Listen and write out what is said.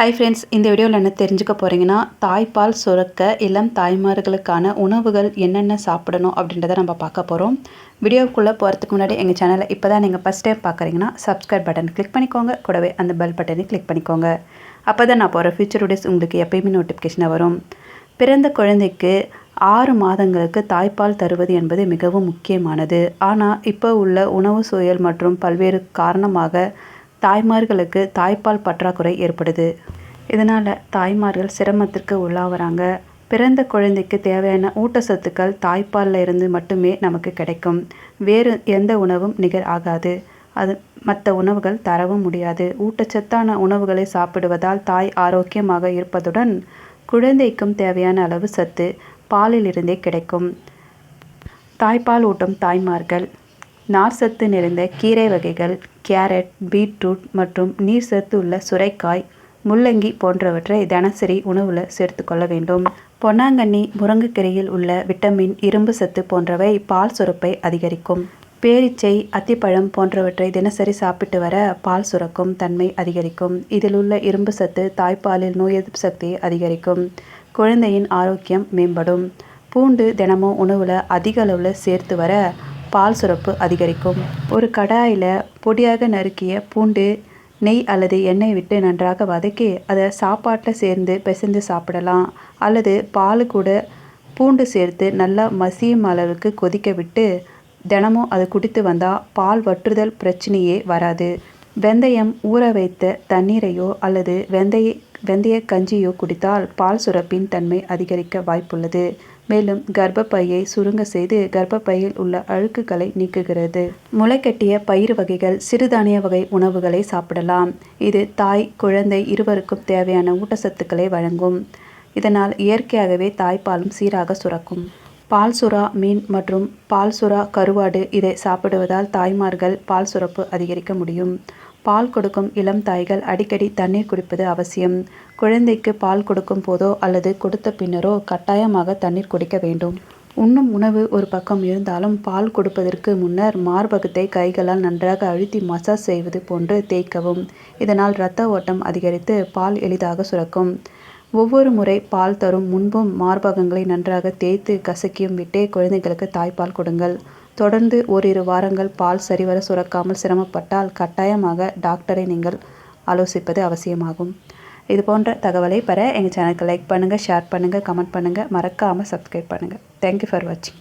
Hi friends இந்த வீடியோவில் என்ன தெரிஞ்சுக்க போகிறீங்கன்னா தாய்ப்பால் சுரக்க இளம் தாய்மார்களுக்கான உணவுகள் என்னென்ன சாப்பிடணும் அப்படின்றத நம்ம பார்க்க போகிறோம் வீடியோக்குள்ளே போகிறதுக்கு முன்னாடி எங்கள் சேனலை இப்போ தான் நீங்கள் ஃபஸ்ட் டைம் பார்க்குறீங்கன்னா சப்ஸ்கிரைப் பட்டன் கிளிக் பண்ணிக்கோங்க. கூடவே அந்த பெல் பட்டனை கிளிக் பண்ணிக்கோங்க. அப்போ தான் நான் போகிற ஃபியூச்சர் வீடியோஸ் உங்களுக்கு எப்பயுமே நோட்டிஃபிகேஷனாக வரும். பிறந்த குழந்தைக்கு ஆறு மாதங்களுக்கு தாய்ப்பால் தருவது என்பது மிகவும் முக்கியமானது. ஆனால் இப்போ உள்ள உணவு சூழல் மற்றும் பல்வேறு காரணமாக தாய்மார்களுக்கு தாய்ப்பால் பற்றாக்குறை ஏற்படுது. இதனால் தாய்மார்கள் சிரமத்திற்கு உள்ளாகிறாங்க பிறந்த குழந்தைக்கு தேவையான ஊட்டச்சத்துக்கள் தாய்ப்பாலில் இருந்து மட்டுமே நமக்கு கிடைக்கும். வேறு எந்த உணவும் நிகர் ஆகாது. அது மற்ற உணவுகள் தரவும் முடியாது. ஊட்டச்சத்தான உணவுகளை சாப்பிடுவதால் தாய் ஆரோக்கியமாக இருப்பதுடன் குழந்தைக்கும் தேவையான அளவு சத்து பாலிலிருந்தே கிடைக்கும். தாய்ப்பால் ஊட்டும் தாய்மார்கள். நார் சத்து நிறைந்த கீரை வகைகள் கேரட் பீட்ரூட் மற்றும் நீர் சத்து உள்ள சுரைக்காய் முள்ளங்கி போன்றவற்றை தினசரி உணவில் சேர்த்துக்கொள்ள வேண்டும். பொன்னாங்கண்ணி முருங்கைக்கீரையில் உள்ள விட்டமின் இரும்பு சத்து போன்றவை பால் சுரப்பை அதிகரிக்கும். பேரிச்சை அத்திப்பழம் போன்றவற்றை தினசரி சாப்பிட்டு வர பால் சுரக்கும் தன்மை அதிகரிக்கும். இதில் உள்ள இரும்பு சத்து தாய்ப்பாலில் நோய் எதிர்ப்பு சக்தியை அதிகரிக்கும். குழந்தையின் ஆரோக்கியம் மேம்படும். பூண்டு தினமும் உணவில் அதிக அளவில் சேர்த்து வர பால் சுரப்பு அதிகரிக்கும். ஒரு கடாயில் பொடியாக நறுக்கிய பூண்டு நெய் அல்லது எண்ணெய் விட்டு நன்றாக வதக்கி அதை சாப்பாட்டில் சேர்ந்து பிசைந்து சாப்பிடலாம். அல்லது பால் கூட பூண்டு சேர்த்து நல்லா மசியும் அளவுக்கு கொதிக்க விட்டு தினமும் அதை குடித்து வந்தால் பால் வற்றுதல் பிரச்சனையே வராது. வெந்தயம் ஊற வைத்த தண்ணீரையோ அல்லது வெந்தய வெந்தய கஞ்சியோ குடித்தால் பால் சுரப்பின் தன்மை அதிகரிக்க வாய்ப்புள்ளது. மேலும் கர்ப்பப்பையை சுருங்க செய்து கர்ப்பப்பையில் உள்ள அழுக்குகளை நீக்குகிறது. முளைக்கட்டிய பயிர் வகைகள் சிறுதானிய வகை உணவுகளை சாப்பிடலாம். இது தாய் குழந்தை இருவருக்கும் தேவையான ஊட்டச்சத்துக்களை வழங்கும். இதனால் இயற்கையாகவே தாய்ப்பாலும் சீராக சுரக்கும். பால் சுறா மீன் மற்றும் பால் சுறா கருவாடு இதை சாப்பிடுவதால் தாய்மார்கள் பால் சுரப்பு அதிகரிக்க முடியும். பால் கொடுக்கும் இளம் தாய்கள் அடிக்கடி தண்ணீர் குடிப்பது அவசியம். குழந்தைக்கு பால் கொடுக்கும் போதோ அல்லது கொடுத்த பின்னரோ கட்டாயமாக தண்ணீர் குடிக்க வேண்டும். உண்ணும் உணவு ஒரு பக்கம் இருந்தாலும் பால் கொடுப்பதற்கு முன்னர் மார்பகத்தை கைகளால் நன்றாக அழுத்தி மசாஜ் செய்வது போன்று தேய்க்கவும். இதனால் இரத்த ஓட்டம் அதிகரித்து பால் எளிதாக சுரக்கும். ஒவ்வொரு முறை பால் தரும் முன்பும் மார்பகங்களை நன்றாக தேய்த்து கசக்கியும் விட்டே குழந்தைகளுக்கு தாய்ப்பால் கொடுங்கள். தொடர்ந்து ஓரிரு வாரங்கள் பால் சரிவர சுரக்காமல் சிரமப்பட்டால் கட்டாயமாக டாக்டரை நீங்கள் ஆலோசிப்பது அவசியமாகும். இது போன்ற தகவலை பெற எங்கள் சேனலுக்கு லைக் பண்ணுங்கள் ஷேர் பண்ணுங்கள் கமெண்ட் பண்ணுங்கள் மறக்காமல் சப்ஸ்கிரைப் பண்ணுங்கள் தேங்க்யூ ஃபார் வாட்சிங்